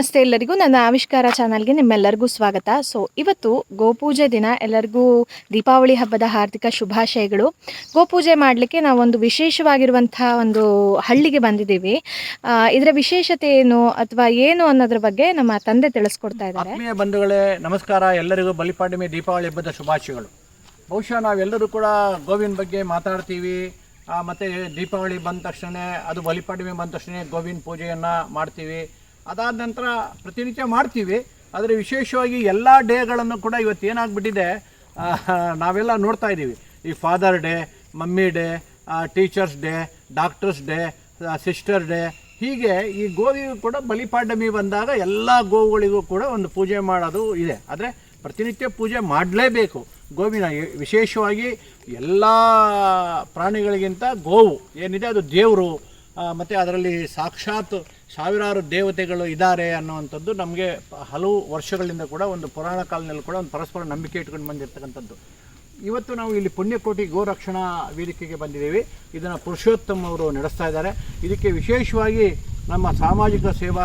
ನಮಸ್ತೆ ಎಲ್ಲರಿಗೂ. ನನ್ನ ಆವಿಷ್ಕಾರ ಚಾನಲ್ಗೆ ನಿಮ್ಮೆಲ್ಲರಿಗೂ ಸ್ವಾಗತ. ಸೊ, ಇವತ್ತು ಗೋಪೂಜೆ ದಿನ. ಎಲ್ಲರಿಗೂ ದೀಪಾವಳಿ ಹಬ್ಬದ ಹಾರ್ದಿಕ ಶುಭಾಶಯಗಳು. ಗೋಪೂಜೆ ಮಾಡಲಿಕ್ಕೆ ನಾವೊಂದು ವಿಶೇಷವಾಗಿರುವಂಥ ಒಂದು ಹಳ್ಳಿಗೆ ಬಂದಿದ್ದೀವಿ. ಇದರ ವಿಶೇಷತೆ ಏನು ಅಥವಾ ಏನು ಅನ್ನೋದ್ರ ಬಗ್ಗೆ ನಮ್ಮ ತಂದೆ ತಿಳಿಸ್ಕೊಡ್ತಾ ಇದ್ದಾರೆ. ಬಂಧುಗಳೇ, ನಮಸ್ಕಾರ. ಎಲ್ಲರಿಗೂ ಬಲಿಪಾಡ್ಯಮಿ ದೀಪಾವಳಿ ಹಬ್ಬದ ಶುಭಾಶಯಗಳು. ಬಹುಶಃ ನಾವೆಲ್ಲರೂ ಕೂಡ ಗೋವಿನ ಬಗ್ಗೆ ಮಾತಾಡ್ತೀವಿ. ಮತ್ತು ಮತ್ತೆ ದೀಪಾವಳಿ ಬಂದ ತಕ್ಷಣ ಅದು ಬಲಿಪಾಡ್ಯಮಿ ಬಂದ ತಕ್ಷಣ ಗೋವಿನ ಪೂಜೆಯನ್ನು ಮಾಡ್ತೀವಿ. ಅದಾದ ನಂತರ ಪ್ರತಿನಿತ್ಯ ಮಾಡ್ತೀವಿ. ಆದರೆ ವಿಶೇಷವಾಗಿ ಎಲ್ಲ ಡೇಗಳನ್ನು ಕೂಡ ಇವತ್ತು ಏನಾಗ್ಬಿಟ್ಟಿದೆ ನಾವೆಲ್ಲ ನೋಡ್ತಾ ಇದ್ದೀವಿ. ಈ father day mummy day teachers day doctors day sister day ಹೀಗೆ ಈ ಗೋವಿಗೂ ಕೂಡ ಬಲಿಪಾಡ್ಯಮಿ ಬಂದಾಗ ಎಲ್ಲ ಗೋವುಗಳಿಗೂ ಕೂಡ ಒಂದು ಪೂಜೆ ಮಾಡೋದು ಇದೆ. ಆದರೆ ಪ್ರತಿನಿತ್ಯ ಪೂಜೆ ಮಾಡಲೇಬೇಕು. ಗೋವಿನ ವಿಶೇಷವಾಗಿ ಎಲ್ಲ ಪ್ರಾಣಿಗಳಿಗಿಂತ ಗೋವು ಏನಿದೆ ಅದು ದೇವರು ಮತ್ತು ಅದರಲ್ಲಿ ಸಾಕ್ಷಾತ್ ಸಾವಿರಾರು ದೇವತೆಗಳು ಇದ್ದಾರೆ ಅನ್ನುವಂಥದ್ದು ನಮಗೆ ಹಲವು ವರ್ಷಗಳಿಂದ ಕೂಡ ಒಂದು ಪುರಾಣ ಕಾಲದಲ್ಲಿ ಕೂಡ ಒಂದು ಪರಸ್ಪರ ನಂಬಿಕೆ ಇಟ್ಕೊಂಡು ಬಂದಿರತಕ್ಕಂಥದ್ದು. ಇವತ್ತು ನಾವು ಇಲ್ಲಿ ಪುಣ್ಯಕೋಟಿ ಗೋರಕ್ಷಣಾ ವೇದಿಕೆಗೆ ಬಂದಿದ್ದೀವಿ. ಇದನ್ನು ಪುರುಷೋತ್ತಮ್ ಅವರು ನಡೆಸ್ತಾ ಇದ್ದಾರೆ. ಇದಕ್ಕೆ ವಿಶೇಷವಾಗಿ ನಮ್ಮ ಸಾಮಾಜಿಕ ಸೇವಾ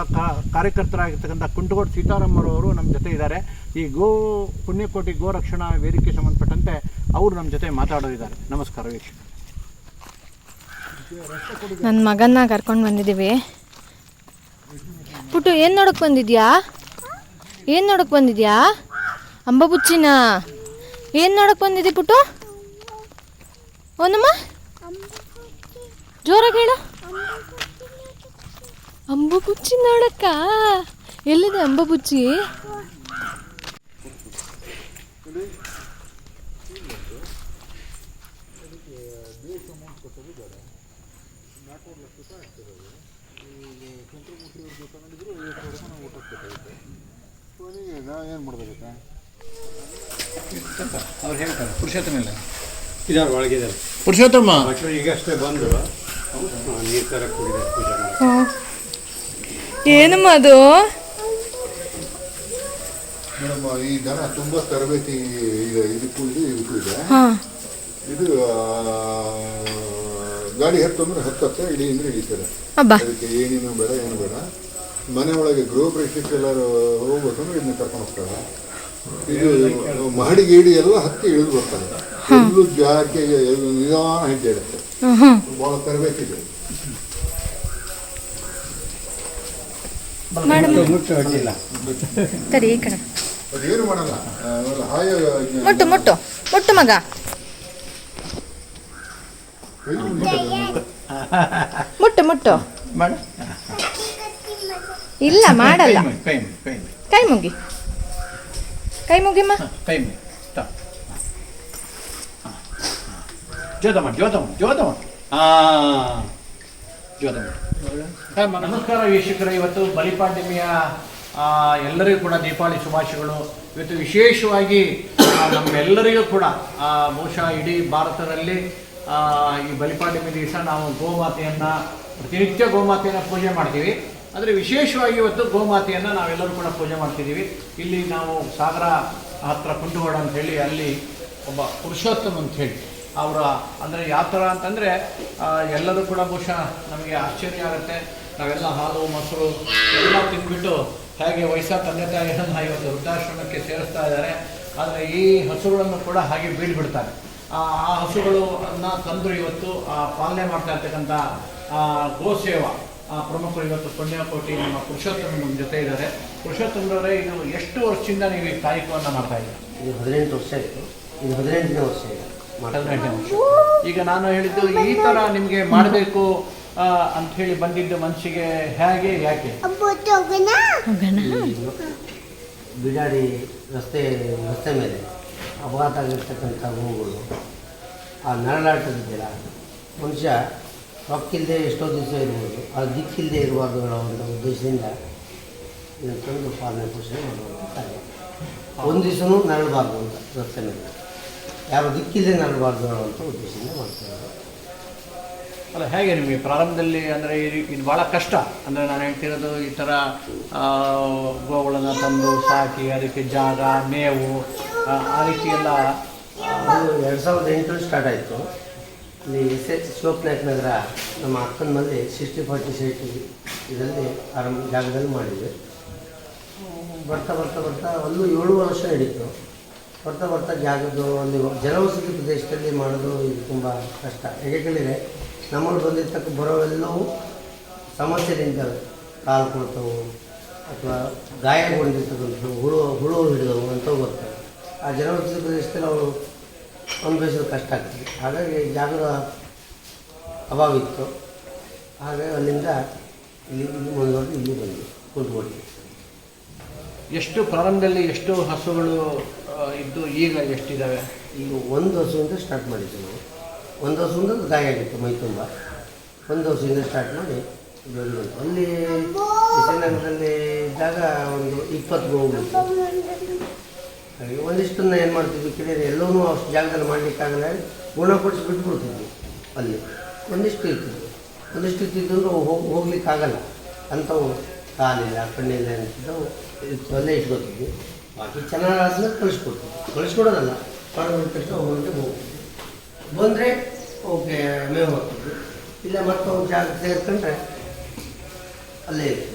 ಕಾರ್ಯಕರ್ತರಾಗಿರ್ತಕ್ಕಂಥ ಕುಂಟಗೋಡು ಸೀತಾರಾಮರವರು ನಮ್ಮ ಜೊತೆ ಇದ್ದಾರೆ. ಈ ಗೋ ಪುಣ್ಯಕೋಟಿ ಗೋರಕ್ಷಣಾ ವೇದಿಕೆ ಸಂಬಂಧಪಟ್ಟಂತೆ ಅವರು ನಮ್ಮ ಜೊತೆ ಮಾತಾಡೋದಿದ್ದಾರೆ. ನಮಸ್ಕಾರ ವೀಕ್ಷಕ ನನ್ನ ಮಗನ್ನ ಕರ್ಕೊಂಡು ಬಂದಿದ್ದೀವಿ. ಪುಟ್ಟು, ಏನು ನೋಡಕ್ಕೆ ಬಂದಿದ್ಯಾ? ಏನು ನೋಡಕ್ಕೆ ಬಂದಿದ್ಯಾ? ಅಂಬಬುಚ್ಚಿನ ಏನು ನೋಡಕ್ಕೆ ಬಂದಿದ್ದಿ ಪುಟ್ಟು? ಒಂದಮ್ಮ ಜೋರಾಗಿ ಹೇಳು. ಅಂಬಬುಚ್ಚಿ ನೋಡಕ್ಕ? ಎಲ್ಲಿದೆ ಅಂಬಬುಚ್ಚಿ ಏನು ಮಾಡ್ಬೇಕಾ ಅವ್ರು ಹೇಳ್ತಾರೆ ಪುರುಷೋತ್ತಮ ಇಲ್ಲ. ಇದಾರೆ ಒಳಗಿದ್ದಾರೆ. ಪುರುಷೋತ್ತಮ? ಮಕ್ಕಳು ಈಗಷ್ಟೇ ಬಂದು ನೀರು ತರಕ್ಕೆ ಹೋಗಿದ್ದಾರೆ ಪೂಜೆ ಮಾಡಿ ಏನಮ್ಮ ಅದು? ಮೇಡಮ್ ಈ ದನ ತುಂಬಾ ತರಬೇತಿ ಈಗ ಇದಕ್ಕೂ ಇದೆ ಇದಕ್ಕೂ ಇದೆ ಇದು ಗಾಡಿ ಹತ್ತಂದ್ರೆ ಹತ್ತತ್ತೆ ಇಡೀ ಅಂದ್ರೆ ಇಡೀತಾರೆ ಅದಕ್ಕೆ ಏನೇನು ಬೇಡ ಏನು ಬೇಡ. ಮನೆ ಒಳಗೆ ಗೃಹ ಪ್ರವೇಶಕ್ಕೆ ಎಲ್ಲರೂ ಹೋಗ್ಬೇಕಂದ್ರೆ ಇದನ್ನ ಕರ್ಕೊಂಡು ಹೋಗ್ತಾರೆ. ಇದು ಮಹಡಿಗೆ ಇಡಿ ಎಲ್ಲ ಹತ್ತಿ ಇಳಿದು ಬರ್ತಾರೆ ಎಲ್ಲೂ ಜಾಕೆ ನಿಧಾನ ಹೆಜ್ಜೆ ಇಡುತ್ತೆ. ಬಹಳ ತರಬೇತಿ ಇದೆ ಮುಟ್ಟು ಹೊಟ್ಟಿಲ್ಲ ತಡಿ ಈ ಕಡೆ. ಅದೇನು ಮಾಡಲ್ಲ. ಹಾಯಾಗಿ ಮುಟ್ಟು ಮುಟ್ಟು. ಮುಟ್ಟು ಮಗ. ಮುಟ್ಟು ಮುಟ್ಟು. ಮಾಡ. ಇಲ್ಲ ಮಾಡಲ್ಲ. ಕೈ ಮುಗಿ, ಕೈ ಮುಗಿ, ಕೈ ಮುಗಿ. ಕೈ ಮುಗಿಮ್ಮ. ಕೈ ಮುಗಿ. ನಮಸ್ಕಾರ ವೀಕ್ಷಕರ. ಇವತ್ತು ಬಲಿಪಾಡ್ಯಮಿಯ ಆ, ಎಲ್ಲರಿಗೂ ಕೂಡ ದೀಪಾವಳಿ ಶುಭಾಶಯಗಳು. ಇವತ್ತು ವಿಶೇಷವಾಗಿ ಆ, ನಮ್ಮೆಲ್ಲರಿಗೂ ಕೂಡ ಆ, ಬಹುಶಃ ಇಡೀ ಭಾರತದಲ್ಲಿ ಆ, ಈ ಬಲಿಪಾಡ್ಯಮಿ ದಿವಸ ನಾವು ಗೋಮಾತೆಯನ್ನು ಪ್ರತಿನಿತ್ಯ ಗೋಮಾತೆಯನ್ನು ಪೂಜೆ ಮಾಡ್ತೀವಿ. ಆದರೆ ವಿಶೇಷವಾಗಿ ಇವತ್ತು ಗೋಮಾತೆಯನ್ನು ನಾವೆಲ್ಲರೂ ಕೂಡ ಪೂಜೆ ಮಾಡ್ತಿದ್ದೀವಿ. ಇಲ್ಲಿ ನಾವು ಸಾಗರ ಹತ್ರ ಕುಂಟುಗೋಡ ಅಂತ ಹೇಳಿ ಅಲ್ಲಿ ಒಬ್ಬ ಪುರುಷೋತ್ತಮ ಅಂತ ಹೇಳಿ ಅವರ, ಅಂದರೆ ಯಾವ ಥರ ಅಂತಂದರೆ ಎಲ್ಲರೂ ಕೂಡ ಬಹುಶಃ ನಮಗೆ ಆಶ್ಚರ್ಯ ಆಗುತ್ತೆ. ನಾವೆಲ್ಲ ಹಾಲು, ಮೊಸರು ಎಲ್ಲ ತಿಂದ್ಬಿಟ್ಟು ಹೇಗೆ ವಯಸ್ಸಾದ ತಂದೆ ತಾಯಿಯನ್ನು ಇವತ್ತು ವೃದ್ಧಾಶ್ರಮಕ್ಕೆ ಸೇರಿಸ್ತಾ ಇದ್ದಾರೆ. ಆದರೆ ಈ ಹಸುಗಳನ್ನು ಕೂಡ ಹಾಗೆ ಬೀಳ್ಬಿಡ್ತಾರೆ. ಆ ಹಸುಗಳನ್ನು ತಂದು ಇವತ್ತು ಪಾಲನೆ ಮಾಡ್ತಾ ಇರ್ತಕ್ಕಂಥ ಗೋಸೇವಾ. ಪ್ರಮುಖರು ಇವತ್ತು ಪುಣ್ಯಕೋಟಿ ನಮ್ಮ ಪುರುಷೋತ್ತಮ ನಮ್ಮ ಜೊತೆ ಇದ್ದಾರೆ. ಪುರುಷೋತ್ತಮರವರೇ ಇದು ಎಷ್ಟು ವರ್ಷದಿಂದ ನೀವು ಈ ಕಾಯಕವನ್ನು ಮಾಡ್ತಾ ಇದ್ದೀರಾ? ಇದು ಹದಿನೆಂಟು ವರ್ಷ ಆಯಿತು. ಇದು ಹದಿನೆಂಟನೇ ವರ್ಷ ಇದೆ ಹದಿನೆಂಟನೇ ವರ್ಷ. ಈಗ ನಾನು ಹೇಳಿದ್ದು ಈ ಥರ ನಿಮಗೆ ಮಾಡಬೇಕು ಅಂತ ಹೇಳಿ ಬಂದಿದ್ದು ಮನಸ್ಸಿಗೆ ಹೇಗೆ ಯಾಕೆ? ಬಿಡಾಡಿ ರಸ್ತೆ ರಸ್ತೆ ಮೇಲೆ ಅಪಘಾತ ಆಗಿರ್ತಕ್ಕಂಥ ಹೂಗಳು ಆ ನರಳಾಟದಿದ್ದೀರ ಮನುಷ್ಯ ರೊಕ್ಕಿಲ್ಲದೆ ಎಷ್ಟೋ ದಿವಸ ಇರ್ಬೋದು. ಆ ದಿಕ್ಕಿಲ್ಲದೆ ಇರುವಾಗ ಒಂದು ಉದ್ದೇಶದಿಂದ ಇದನ್ನು ತಂದು ಪಾಲನೆ ಪೋಷಣೆ ಮಾಡುವಂತಾರೆ ಒಂದು ದಿವಸನೂ ನರಳಬಾರ್ದು ಅಂತ ಮೇಲೆ ಯಾರು ದಿಕ್ಕಿಲ್ಲದೆ ನರಳಬಾರ್ದು ಅಂತ ಉದ್ದೇಶದಿಂದ ಮಾಡ್ತಾರೆ ಅಲ್ಲ ಹೇಗೆ ನಿಮಗೆ ಪ್ರಾರಂಭದಲ್ಲಿ ಅಂದರೆ ಇದು ಭಾಳ ಕಷ್ಟ. ಅಂದರೆ ನಾನು ಹೇಳ್ತಿರೋದು ಈ ಥರ ಗೋಗಳನ್ನು ತಂದು ಸಾಕಿ ಅದಕ್ಕೆ ಜಾಗ ಮೇವು ಆ, ರೀತಿ ಎಲ್ಲ ಎರಡು ಸಾವಿರದ ಎಂಟರಲ್ಲಿ ಸ್ಟಾರ್ಟ್ ಆಯಿತು. ಇಲ್ಲಿ ಎಸ್ ಎಚ್ ಶಿವಪ್ನಾಯಕ್ ನಗರ ನಮ್ಮ ಅಕ್ಕನ ಮನೆ ಸಿಕ್ಸ್ಟಿ ಫಾರ್ಟಿ ಸೈಟಿ ಇದರಲ್ಲಿ ಆರಂಭ ಜಾಗದಲ್ಲಿ ಮಾಡಿದ್ವಿ. ಬರ್ತಾ ಬರ್ತಾ ಬರ್ತಾ ಅಲ್ಲೂ ಏಳು ವರ್ಷ ನಡೀತು ಬರ್ತಾ ಬರ್ತಾ ಜಾಗದ್ದು ಅಲ್ಲಿ ಜನವಸತಿ ಪ್ರದೇಶದಲ್ಲಿ ಮಾಡೋದು ಇದು ತುಂಬ ಕಷ್ಟ. ಹೇಗೆ ಕೇಳಿದರೆ ನಮ್ಮಲ್ಲಿ ಬಂದಿರ್ತಕ್ಕ ಬರೋವೆಲ್ಲವೂ ಸಮಸ್ಯೆ ನಿಂತವೆ ಕಾಲು ಕೊಡ್ತವು ಅಥವಾ ಗಾಯಗೊಂಡಿರ್ತಕ್ಕಂಥದ್ದು, ಹುಳು ಹುಳು ಹಿಡಿದವು ಅಂತ ಬರ್ತವೆ ಆ ಜನವಸತಿ ಪ್ರದೇಶದಲ್ಲಿ ಅವರು ಅನುಭವಿಸೋದು ಕಷ್ಟ ಆಗ್ತದೆ. ಹಾಗಾಗಿ ಜಾಗದ ಅಭಾವ ಇತ್ತು. ಹಾಗಾಗಿ ಅಲ್ಲಿಂದ ಇಲ್ಲಿ ಇಲ್ಲಿ ಮುಂದುವರೆದು ಇಲ್ಲಿ ಬಂದು ಕುಂತ್ಕೊಂಡ್ವಿ ಎಷ್ಟು ಪ್ರಾರಂಭದಲ್ಲಿ ಎಷ್ಟು ಹಸುಗಳು ಇದ್ದು ಈಗ ಎಷ್ಟಿದ್ದಾವೆ ಈಗ ಒಂದು ಹಸುವಿಂದ ಸ್ಟಾರ್ಟ್ ಮಾಡಿದ್ವಿ ನಾವು. ಒಂದು ಹಸುವಿಂದ ಗಾಯ ಆಗಿತ್ತು ಮೈ ತುಂಬ. ಒಂದು ಹಸುವಿಂದ ಸ್ಟಾರ್ಟ್ ಮಾಡಿ. ಅಲ್ಲಿ ವಿಜಯನಗರದಲ್ಲಿ ಇದ್ದಾಗ ಒಂದು ಇಪ್ಪತ್ತು ಗೋವು ಒಂದಿಷ್ಟನ್ನ ಏನು ಮಾಡ್ತಿದ್ವಿ ಕೇಳಿದರೆ ಎಲ್ಲವೂ ಅಷ್ಟು ಜಾಗದಲ್ಲಿ ಮಾಡಲಿಕ್ಕಾಗಲ್ಲ ಗುಣಪಡಿಸಿ ಬಿಟ್ಬಿಡ್ತಿದ್ವಿ ಅಲ್ಲಿ. ಒಂದಿಷ್ಟು ಇರ್ತಿದ್ವಿ ಒಂದಿಷ್ಟು ಇರ್ತಿದ್ದು ಅಂದ್ರೆ ಹೋಗಿ ಹೋಗ್ ಹೋಗ್ಲಿಕ್ಕಾಗಲ್ಲ. ಅಂಥವು ಕಾಲಿಲ್ಲ, ಕಣ್ಣಿಲ್ಲ ಅಂತಿದ್ದವು. ಅಲ್ಲೇ ಇಟ್ಕೋತಿದ್ವಿ. ಬಾಕಿ ಚೆನ್ನಾಗಿ ಆದ್ಮೇಲೆ ಕಳಿಸ್ಕೊಡ್ತೀವಿ ಕಳಿಸ್ಕೊಡೋದಲ್ಲ. ಹೊರಗೆ ತಕ್ಷಣ ಹೋಗ್ತಿದ್ವಿ. ಹೋಗ್ತೀವಿ ಬಂದರೆ ಓಕೆ, ಮೇವು ಹೋಗ್ತಿದ್ವಿ ಇಲ್ಲ ಮತ್ತೊಂದು ಜಾಗ ತೆಗೆದುಕೊಂಡ್ರೆ ಅಲ್ಲೇ ಇರ್ತೀವಿ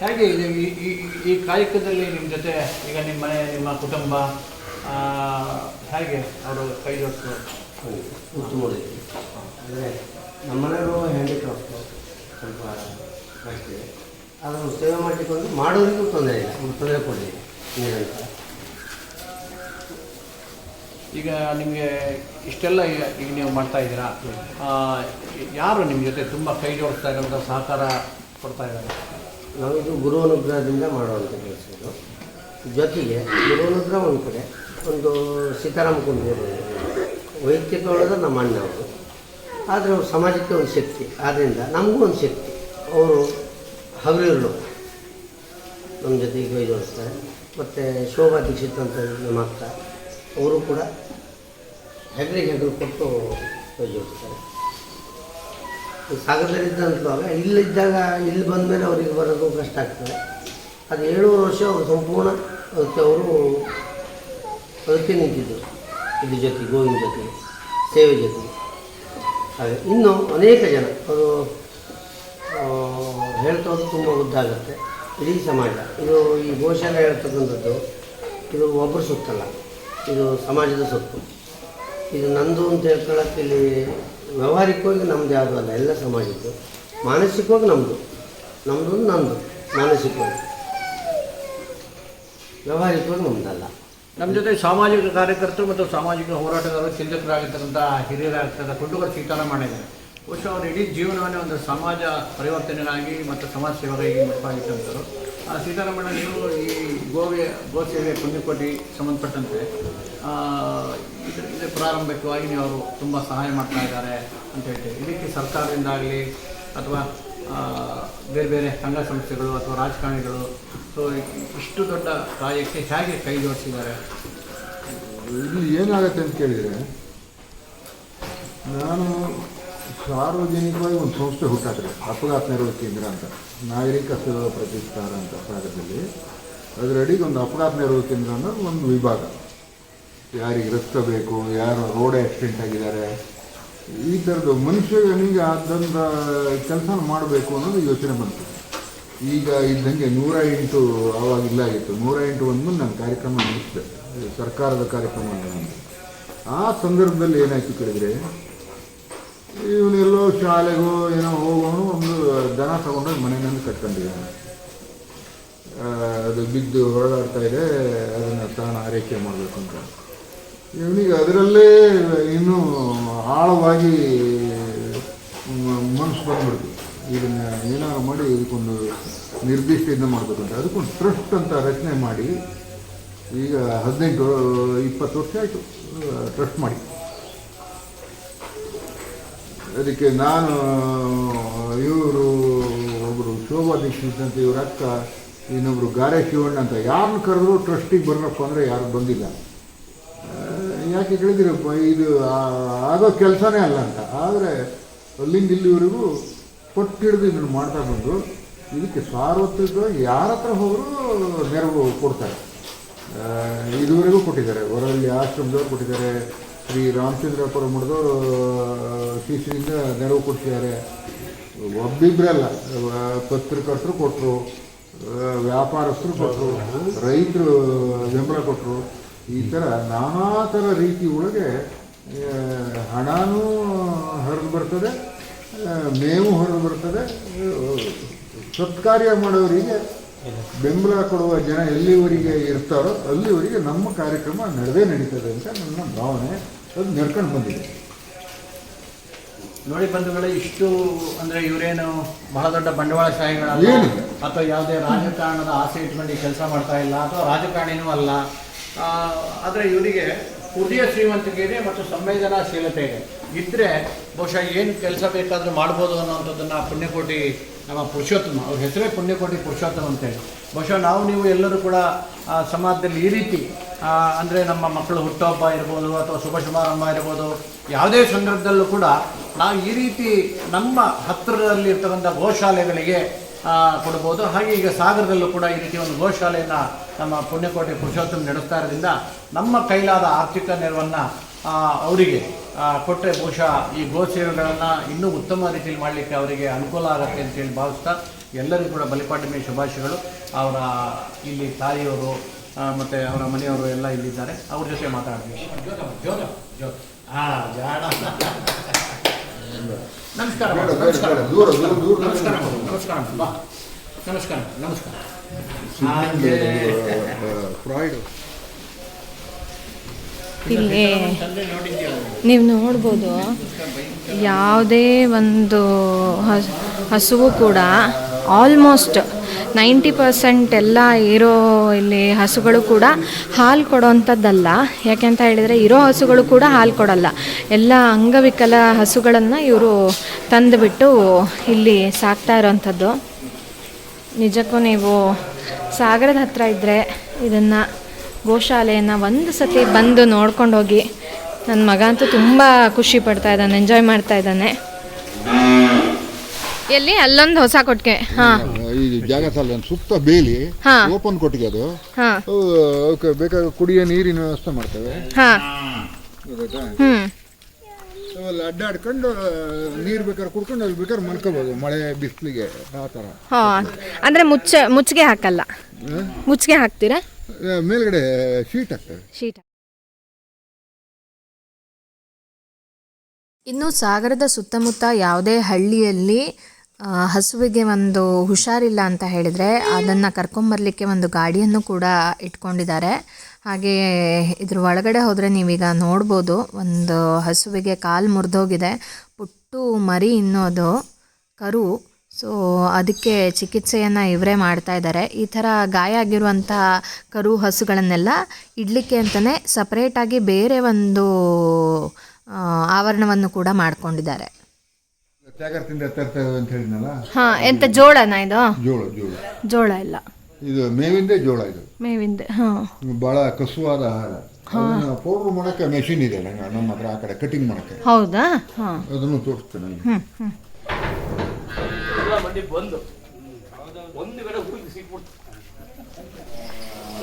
ಹೇಗೆ ಇದು ಈ- ಈ ಈ ಕಾಯಕದಲ್ಲಿ ನಿಮ್ಮ ಜೊತೆ ಈಗ ನಿಮ್ಮ ಮನೆ ನಿಮ್ಮ ಕುಟುಂಬ ಹೇಗೆ ಅವರು ಕೈ ಜೋಡಿಸೋದು ಉತ್ತಮವಾಗಿದೆ ಅಂದರೆ ನಮ್ಮನೆಯವರು ಹ್ಯಾಂಡಿಕ್ರಾಫ್ಟು ಸ್ವಲ್ಪ ಕಷ್ಟ ಅದನ್ನು ಸೇವೆ ಮಾಡಲಿಕ್ಕೆ ಒಂದು ಮಾಡೋರಿಗೂ ತೊಂದರೆ ಇಲ್ಲ ತೊಂದರೆ ಕೊಡಿ ನೀರಂತ ಈಗ ನಿಮಗೆ ಇಷ್ಟೆಲ್ಲ ಈಗ ನೀವು ಮಾಡ್ತಾ ಇದ್ದೀರಾ? ಯಾರು ನಿಮ್ಮ ಜೊತೆ ತುಂಬ ಕೈ ಜೋಡಿಸ್ತಾ ಇರೋಂಥ ಸಹಕಾರ ಕೊಡ್ತಾ ಇದ್ದಾರೆ? ನಾವಿದು ಗುರು ಅನುಗ್ರಹದಿಂದ ಮಾಡುವಂಥ ಕೆಲಸ ಇದು. ಜೊತೆಗೆ ಗುರು ಅನುಗ್ರಹ ಒಂದು ಕಡೆ, ಒಂದು ಸೀತಾರಾಮ ಕುಂದೂರು ವೈಯಕ್ತಿಕ ಒಳಗೆ ನಮ್ಮ ಅಣ್ಣ ಅವರು. ಆದರೆ ಅವ್ರು ಸಮಾಜಕ್ಕೆ ಒಂದು ಶಕ್ತಿ. ಆದ್ದರಿಂದ ನಮಗೂ ಒಂದು ಶಕ್ತಿ. ಅವರು ಹಗಲಿರುಳು ನಮ್ಮ ಜೊತೆಗೆ ಕೈ ಜೋಡಿಸ್ತಾರೆ ಮತ್ತು ಶೋಭಾ ದೀಕ್ಷಿತ್ ಅಂತ ನಮ್ಮ ಅಕ್ಕ, ಅವರು ಕೂಡ ಹೆಗಲಿಗೆ ಹೆಗಲು ಕೊಟ್ಟು ಕೈ ಈ ಸಾಗರದಲ್ಲಿದ್ದಂತವಾಗ ಇಲ್ಲಿದ್ದಾಗ ಇಲ್ಲಿ ಬಂದ ಮೇಲೆ ಅವರಿಗೆ ಬರೋದು ಕಷ್ಟ ಆಗ್ತದೆ. ಅದು ಏಳುವರೆ ವರ್ಷ ಅವರು ಸಂಪೂರ್ಣ ಅದಕ್ಕೆ ಅವರು ಅದಕ್ಕೆ ನಿಂತಿದ್ದರು. ಇದ್ರ ಜೊತೆ, ಗೋವಿನ ಜೊತೆ, ಸೇವೆ ಜೊತೆ. ಹಾಗೆ ಇನ್ನು ಅನೇಕ ಜನ ಅದು ಹೇಳ್ತಾ ತುಂಬ ಉದ್ದಾಗುತ್ತೆ ಇಡೀ ಸಮಾಜ. ಇದು ಈ ಗೋಶಾಲೆ ಹೇಳ್ತಕ್ಕಂಥದ್ದು, ಇದು ಒಬ್ಬರು ಸುತ್ತಲ್ಲ. ಇದು ಸಮಾಜದ ಸೊತ್ತು. ಇದು ನಂದು ಅಂತ ಹೇಳ್ಕೊಳ್ಳೋಕೆ ಇಲ್ಲಿ ವ್ಯಾವಹಾರಿಕವಾಗಿ ನಮ್ದು ಯಾವುದೂ ಅಲ್ಲ, ಎಲ್ಲ ಸಮಾಜದ್ದು. ಮಾನಸಿಕವಾಗಿ ನಮ್ಮದು ನಮ್ಮದು ನಂದು ಮಾನಸಿಕವಾಗಿ. ವ್ಯವಹಾರಿಕವಾಗಿ ನಮ್ಮದಲ್ಲ ನಮ್ಮ ಜೊತೆ ಸಾಮಾಜಿಕ ಕಾರ್ಯಕರ್ತರು ಮತ್ತು ಸಾಮಾಜಿಕ ಹೋರಾಟಗಾರರು ಚಿಂತಕರಾಗಿರ್ತಕ್ಕಂಥ ಹಿರಿಯರಾಗಿರ್ತಕ್ಕಂಥ ಕುಟುಂಬ ಸೀತಾರಾಮ ಮಾಡಿದ್ದಾರೆ. ಬಹುಶಃ ಅವರು ಇಡೀ ಜೀವನವನ್ನೇ ಒಂದು ಸಮಾಜ ಪರಿವರ್ತನೆಗಾಗಿ ಮತ್ತು ಸಮಾಜ ಸೇವೆಗಾಗಿ ಮುಖವಾಗಿಟ್ಟಂಥವ್ರು ಆ ಸೀತಾರಾಮಣ್ಣ ನೀವು ಈ ಗೋವೆ ಗೋ ಸೇವೆ ಪುಣ್ಯಕೋಟಿ ಸಂಬಂಧಪಟ್ಟಂತೆ ಇದ್ರ ಇದು ಪ್ರಾರಂಭಿಕವಾಗಿ ನೀವು ಅವರು ತುಂಬ ಸಹಾಯ ಮಾಡ್ತಾ ಇದ್ದಾರೆ ಅಂತ ಹೇಳ್ತೀವಿ. ಇದಕ್ಕೆ ಸರ್ಕಾರದಿಂದಾಗಲಿ ಅಥವಾ ಬೇರೆ ಬೇರೆ ಸಂಘ ಸಂಸ್ಥೆಗಳು ಅಥವಾ ರಾಜಕಾರಣಿಗಳು, ಸೊ, ಇಷ್ಟು ದೊಡ್ಡ ಕಾರ್ಯಕ್ಕೆ ಹೇಗೆ ಕೈ ಜೋಡಿಸಿದ್ದಾರೆ? ಇಲ್ಲಿ ಏನಾಗುತ್ತೆ ಅಂತ ಕೇಳಿದರೆ, ನಾನು ಸಾರ್ವಜನಿಕವಾಗಿ ಒಂದು ಸಂಸ್ಥೆ ಹುಟ್ಟಾಕ್ರೆ ಅಪಘಾತ ನೆರವು ಕೇಂದ್ರ ಅಂತ, ನಾಗರಿಕ ಸೇವಾ ಪ್ರತಿಷ್ಠಾನ ಅಂತ ಸಾಗರದಲ್ಲಿ, ಅದರ ಅಡಿಗೆ ಒಂದು ಅಪಘಾತ ನೆರವು ಕೇಂದ್ರ ಅನ್ನೋದು ಒಂದು ವಿಭಾಗ. ಯಾರಿಗೆ ರಸ್ತೆ ಬೇಕು, ಯಾರು ರೋಡ್ ಆಕ್ಸಿಡೆಂಟ್ ಆಗಿದ್ದಾರೆ, ಈ ಥರದ್ದು ಮನುಷ್ಯನಿಗೆ ಆದಂಥ ಕೆಲಸ ಮಾಡಬೇಕು ಅನ್ನೋದು ಯೋಚನೆ ಬಂತು. ಈಗ ಇದ್ದಂಗೆ ನೂರ ಎಂಟು ಆವಾಗ ಇಲ್ಲ ಆಗಿತ್ತು ನೂರ ಎಂಟು ಒಂದು ನಾನು ಕಾರ್ಯಕ್ರಮ ನಡೆಸಿದೆ. ಸರ್ಕಾರದ ಕಾರ್ಯಕ್ರಮ ಆ ಸಂದರ್ಭದಲ್ಲಿ ಏನಾಯಿತು ಕೇಳಿದ್ರೆ ಇವನೆಲ್ಲೋ ಶಾಲೆಗೋ ಏನೋ ಹೋಗೋನು ಒಂದು ದನ ತಗೊಂಡೋಗಿ ಮನೆಯಲ್ಲಿ ಕಟ್ಕೊಂಡಿದ್ದಾನೆ. ಅದು ಬಿದ್ದು ಹೊರಗಾಡ್ತಾ ಇದೆ, ಅದನ್ನು ತಾಣ ಆರೈಕೆ ಮಾಡಬೇಕು ಅಂತ. ಇವನಿಗೆ ಅದರಲ್ಲೇ ಇನ್ನೂ ಆಳವಾಗಿ ಮನಸ್ಸು ಬಂದ್ಬಿಡ್ತು. ಇದನ್ನು ಏನಾದ್ರು ಮಾಡಿ ಇದಕ್ಕೊಂದು ನಿರ್ದಿಷ್ಟ ಇದನ್ನ ಮಾಡಬೇಕು ಅಂತ. ಅದಕ್ಕೊಂದು ಟ್ರಸ್ಟ್ ಅಂತ ರಚನೆ ಮಾಡಿ ಈಗ ಹದಿನೆಂಟು, ಇಪ್ಪತ್ತು ವರ್ಷ ಆಯಿತು ಟ್ರಸ್ಟ್ ಮಾಡಿ. ಅದಕ್ಕೆ ನಾನು, ಇವರು ಒಬ್ಬರು ಶೋಭಾ ದೀಕ್ಷಿತ್ ಅಂತ ಇವ್ರ ಅಕ್ಕ, ಇನ್ನೊಬ್ರು ಗಾರೆ ಶಿವಣ್ಣ ಅಂತ ಯಾರನ್ನ ಕರೆದ್ರು ಟ್ರಸ್ಟಿಗೆ ಬರಬೇಕು ಅಂದರೆ ಯಾರು ಬಂದಿಲ್ಲ. ಯಾಕೆ ಕೇಳಿದಿರಪ್ಪ, ಇದು ಆಗೋ ಕೆಲಸನೇ ಅಲ್ಲ ಅಂತ. ಆದರೆ ಅಲ್ಲಿಂದ ಇಲ್ಲಿವರೆಗೂ ಕೊಟ್ಟಿಡಿದು ಇದನ್ನು ಮಾಡ್ತಾ ಬಂದು, ಇದಕ್ಕೆ ಸಾರ್ವತ್ರಿಕವಾಗಿ ಯಾರ ಹತ್ರ ಹೋದರೂ ನೆರವು ಕೊಡ್ತಾರೆ. ಇದುವರೆಗೂ ಕೊಟ್ಟಿದ್ದಾರೆ. ಹೊರಳ್ಳಿ ಆಶ್ರಮದವ್ರು ಕೊಟ್ಟಿದ್ದಾರೆ. ಶ್ರೀ ರಾಮಚಂದ್ರಪುರ ಮುಡಿದವರು ಶಿಶುವಿಂದ ನೆರವು ಕೊಡ್ತಿದ್ದಾರೆ ಒಬ್ಬಿಬ್ರಲ್ಲ ಪತ್ರಕರ್ತರು ಕೊಟ್ಟರು ವ್ಯಾಪಾರಸ್ಥರು ಕೊಟ್ಟರು ರೈತರು ಬೆಂಬಲ ಕೊಟ್ಟರು ಈ ಥರ ನಾನಾ ಥರ ರೀತಿ ಒಳಗೆ ಹಣನೂ ಹರಿದು ಬರ್ತದೆ ಮೇವು ಹರಿದು ಬರ್ತದೆ. ಸತ್ಕಾರ್ಯ ಮಾಡೋರಿಗೆ ಬೆಂಬಲ ಕೊಡುವ ಜನ ಎಲ್ಲಿವರೆಗೆ ಇರ್ತಾರೋ ಅಲ್ಲಿವರೆಗೆ ನಮ್ಮ ಕಾರ್ಯಕ್ರಮ ನಡೆದೇ ನಡೀತದೆ ಅಂತ ನನ್ನ ಭಾವನೆ. ಅದು ನಡ್ಕೊಂಡು ಬಂದಿದೆ. ನೋಡಿ ಬಂಧುಗಳೇ ಇಷ್ಟು ಅಂದ್ರೆ ಇವರೇನು ಬಹಳ ದೊಡ್ಡ ಬಂಡವಾಳಶಾಹಿಗಳಲ್ಲ ಏನಿಲ್ಲ. ಅಥವಾ ಯಾವುದೇ ರಾಜಕಾರಣದ ಆಸೆ ಇಟ್ಕೊಂಡು ಕೆಲಸ ಮಾಡ್ತಾ ಇಲ್ಲ ಅಥವಾ ರಾಜಕಾರಣಿನೂ ಅಲ್ಲ. ಆದರೆ ಇವರಿಗೆ ಹೃದಯ ಶ್ರೀಮಂತಿಕೆ ಇದೆ ಮತ್ತು ಸಂವೇದನಾಶೀಲತೆ ಇದೆ. ಇದ್ರೆ ಬಹುಶಃ ಏನು ಕೆಲಸ ಬೇಕಾದರೂ ಮಾಡ್ಬೋದು ಅನ್ನೋಂಥದ್ದನ್ನ ಪುಣ್ಯಕೋಟಿ ನಮ್ಮ ಪುರುಷೋತ್ತಮ ಅವ್ರ ಹೆಸರೇ ಪುಣ್ಯಕೋಟಿ ಪುರುಷೋತ್ತಮ ಅಂತೇಳಿ. ಬಹುಶಃ ನಾವು ನೀವು ಎಲ್ಲರೂ ಕೂಡ ಆ, ಸಮಾಜದಲ್ಲಿ ಈ ರೀತಿ ಅಂದ್ರೆ ನಮ್ಮ ಮಕ್ಕಳು ಹುಟ್ಟುಹಬ್ಬ ಇರ್ಬೋದು ಅಥವಾ ಶುಭ ಶುಭಾರಂಭ ಇರ್ಬೋದು, ಯಾವುದೇ ಸಂದರ್ಭದಲ್ಲೂ ಕೂಡ ನಾವು ಈ ರೀತಿ ನಮ್ಮ ಹತ್ತಿರದಲ್ಲಿ ಇರ್ತಕ್ಕಂಥ ಗೋಶಾಲೆಗಳಿಗೆ ಕೊಡ್ಬೋದು. ಹಾಗೆ ಈಗ ಸಾಗರದಲ್ಲೂ ಕೂಡ ಈ ರೀತಿ ಒಂದು ಗೋಶಾಲೆಯನ್ನು ನಮ್ಮ ಪುಣ್ಯಕೋಟೆ ಪುರುಷೋತ್ತಮ ನಡೆಸ್ತಾ ಇರೋದ್ರಿಂದ ನಮ್ಮ ಕೈಲಾದ ಆರ್ಥಿಕ ನೆರವನ್ನು ಅವರಿಗೆ ಕೊಟ್ಟರೆ ಬಹುಶಃ ಈ ಗೋ ಇನ್ನೂ ಉತ್ತಮ ರೀತಿಯಲ್ಲಿ ಮಾಡಲಿಕ್ಕೆ ಅವರಿಗೆ ಅನುಕೂಲ ಆಗುತ್ತೆ ಅಂತೇಳಿ ಭಾವಿಸ್ತಾ ಎಲ್ಲರಿಗೂ ಕೂಡ ಬಲಿಪಾಡ್ಯಮಿ ಶುಭಾಶಯಗಳು. ಅವರ, ಇಲ್ಲಿ ತಾಯಿಯವರು ಮತ್ತೆ ಅವರ ಮನೆಯವರು ಎಲ್ಲ ಇಲ್ಲಿದ್ದಾರೆ. ಅವ್ರ ಜೊತೆ ಮಾತಾಡ್ತೀವಿ. ನಮಸ್ಕಾರ ನಮಸ್ಕಾರ. ನಮಸ್ಕಾರ ನಮಸ್ಕಾರ ನಮಸ್ಕಾರ ನಮಸ್ಕಾರ. ಇಲ್ಲಿ ನೀವು ನೋಡ್ಬೋದು. ಯಾವುದೇ ಒಂದು ಹಸ್ ಹಸುವು ಕೂಡ ಆಲ್ಮೋಸ್ಟ್ ನೈಂಟಿ ಪರ್ಸೆಂಟ್ ಎಲ್ಲ ಇರೋ ಇಲ್ಲಿ ಹಸುಗಳು ಕೂಡ ಹಾಲು ಕೊಡೋವಂಥದ್ದಲ್ಲ ಯಾಕೆಂತ ಹೇಳಿದರೆ ಇರೋ ಹಸುಗಳು ಕೂಡ ಹಾಲು ಕೊಡಲ್ಲ. ಎಲ್ಲ ಅಂಗವಿಕಲ ಹಸುಗಳನ್ನು ಇವರು ತಂದುಬಿಟ್ಟು ಇಲ್ಲಿ ಸಾಕ್ತಾ ಇರೋವಂಥದ್ದು ನಿಜಕ್ಕೂ ನೀವು ಸಾಗರದ ಹತ್ರ ಇದ್ದರೆ ಇದನ್ನು ಗೋಶಾಲೆಯನ್ನು ಒಂದು ಸತಿ ಬಂದು ನೋಡ್ಕೊಂಡು ಹೋಗಿ ನನ್ನ ಮಗ ಅಂತೂ ತುಂಬ ಖುಷಿ ಪಡ್ತಾ ಇದ್ದಾನೆ ಎಂಜಾಯ್ ಮಾಡ್ತಾ ಇದ್ದಾನೆ. ಎಲ್ಲಿ? ಅಲ್ಲೊಂದು ಹೊಸ ಕೊಟ್ಟಿಗೆ ಹಾಂ. ಈ ಜಾಗ ಸಾಲ ಸುತ್ತ ಬೇಲಿ. ಹಾ. ಓಪನ್ ಕೊಟ್ಟಿಗೆ ಅದು. ಹಾ. ಅವು ಅವಕ್ಕೆ ಬೇಕಾದ ಕುಡಿಯೋ ನೀರಿನ ವ್ಯವಸ್ಥೆ ಮಾಡ್ತೇವೆ. ಹಾಂ. ಗೊತ್ತಾಯ್ತಾ? ಅಲ್ಲಿ ಅಡ್ಡಾಡ್ಕೊಂಡು ನೀರ್ ಬೇಕಾದ್ರೆ ಕುಡ್ಕೊಂಡು ಅಲ್ಲಿ ಬೇಕಾದ್ರೆ ಮಲ್ಕೋಬೋದು ಮಳೆ ಬಿಸಿಲಿಗೆ ಆ ಥರ. ಅಂದ್ರೆ ಅಂದರೆ ಮುಚ್ಚ ಮುಚ್ಚಿಗೆ ಹಾಕಲ್ಲ. ಮುಚ್ಚಿಗೆ ಹಾಕ್ತೀರಾ? ಆ, ಮೇಲ್ಗಡೆ ಶೀಟ್ ಹಾಕ್ತೇವೆ. ಶೀಟ್. ಇನ್ನು ಸಾಗರದ ಸುತ್ತಮುತ್ತ ಯಾವುದೇ ಹಳ್ಳಿಯಲ್ಲಿ ಹಸುವಿಗೆ ಒಂದು ಹುಷಾರಿಲ್ಲ ಅಂತ ಹೇಳಿದರೆ ಅದನ್ನು ಕರ್ಕೊಂಬರ್ಲಿಕ್ಕೆ ಒಂದು ಗಾಡಿಯನ್ನು ಕೂಡ ಇಟ್ಕೊಂಡಿದ್ದಾರೆ. ಹಾಗೆ ಇದ್ರ ಒಳಗಡೆ ಹೋದರೆ ನೀವೀಗ ನೋಡ್ಬೋದು, ಒಂದು ಹಸುವಿಗೆ ಕಾಲು ಮುರಿದೋಗಿದೆ. ಪುಟ್ಟು ಮರಿ ಇನ್ನೋದು, ಕರು. ಸೊ ಅದಕ್ಕೆ ಚಿಕಿತ್ಸೆಯನ್ನು ಇವರೇ ಮಾಡ್ತಾ ಇದ್ದಾರೆ. ಈ ಥರ ಗಾಯ ಆಗಿರುವಂಥ ಕರು ಹಸುಗಳನ್ನೆಲ್ಲ ಇಡಲಿಕ್ಕೆ ಅಂತಲೇ ಸಪ್ರೇಟಾಗಿ ಬೇರೆ ಒಂದು ಆವರಣವನ್ನು ಕೂಡ ಮಾಡ್ಕೊಂಡಿದ್ದಾರೆ. ತ್ಯಾಗರ್ತಿಂದ ತರ್ತೇವೆ ಅಂತ ಹೇಳಿದ್ನಲ್ಲ? ಹಾಂ ಎಂತ ಜೋಳನ ಇದು? ಜೋಳ ಜೋಳ. ಜೋಳ ಇಲ್ಲ. ಇದು ಮೇವಿಂದೆ ಜೋಳ ಇದು. ಮೇವಿಂದ ಹಾ. ಭಾಳ ಕಸುವಾದ ಆಹಾರ. ಪೌಡರ್ ಮಾಡಕ್ಕೆ ಮೆಷಿನ್ ಇದೆ ನಂಗೆ ನಮ್ಮ ಹತ್ರ ಆ ಕಡೆ ಕಟಿಂಗ್ ಮಾಡಕ್ಕೆ. ಹೌದಾ? ಹಾಂ. ಅದನ್ನು ತೋರಿಸ್ತೇನೆ. ಹ್ಞೂ ಹ್ಞೂ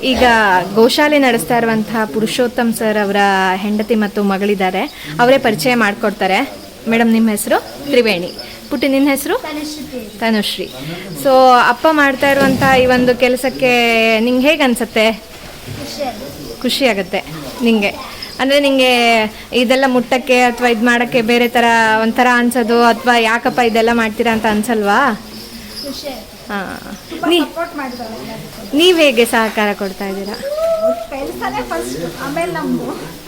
ಈಗ ಗೋಶಾಲೆ ನಡೆಸ್ತಾ ಇರುವಂತಹ ಪುರುಷೋತ್ತಮ್ ಸರ್ ಅವರ ಹೆಂಡತಿ ಮತ್ತು ಮಗಳಿದ್ದಾರೆ. ಅವರೇ ಪರಿಚಯ ಮಾಡಿಕೊಡ್ತಾರೆ. ಮೇಡಮ್ ನಿಮ್ಮ ಹೆಸರು? ತ್ರಿವೇಣಿ. ಪುಟ್ಟಿ ನಿನ್ನ ಹೆಸರು? ತನುಶ್ರೀ. ಸೊ ಅಪ್ಪ ಮಾಡ್ತಾ ಇರುವಂಥ ಈ ಒಂದು ಕೆಲಸಕ್ಕೆ ನಿಂಗೆ ಹೇಗೆ ಅನ್ಸುತ್ತೆ? ಖುಷಿ ಆಗುತ್ತೆ ನಿಂಗೆ. ಅಂದರೆ ನಿಂಗೆ ಇದೆಲ್ಲ ಮುಟ್ಟಕ್ಕೆ ಅಥವಾ ಇದು ಮಾಡೋಕ್ಕೆ ಬೇರೆ ಥರ ಒಂಥರ ಅನ್ಸೋದು ಅಥವಾ ಯಾಕಪ್ಪ ಇದೆಲ್ಲ ಮಾಡ್ತೀರಾ ಅಂತ ಅನ್ಸಲ್ವಾ? ಹಾಂ. ನೀ ನೀವು ಹೇಗೆ ಸಹಕಾರ ಕೊಡ್ತಾ ಇದ್ದೀರಾ?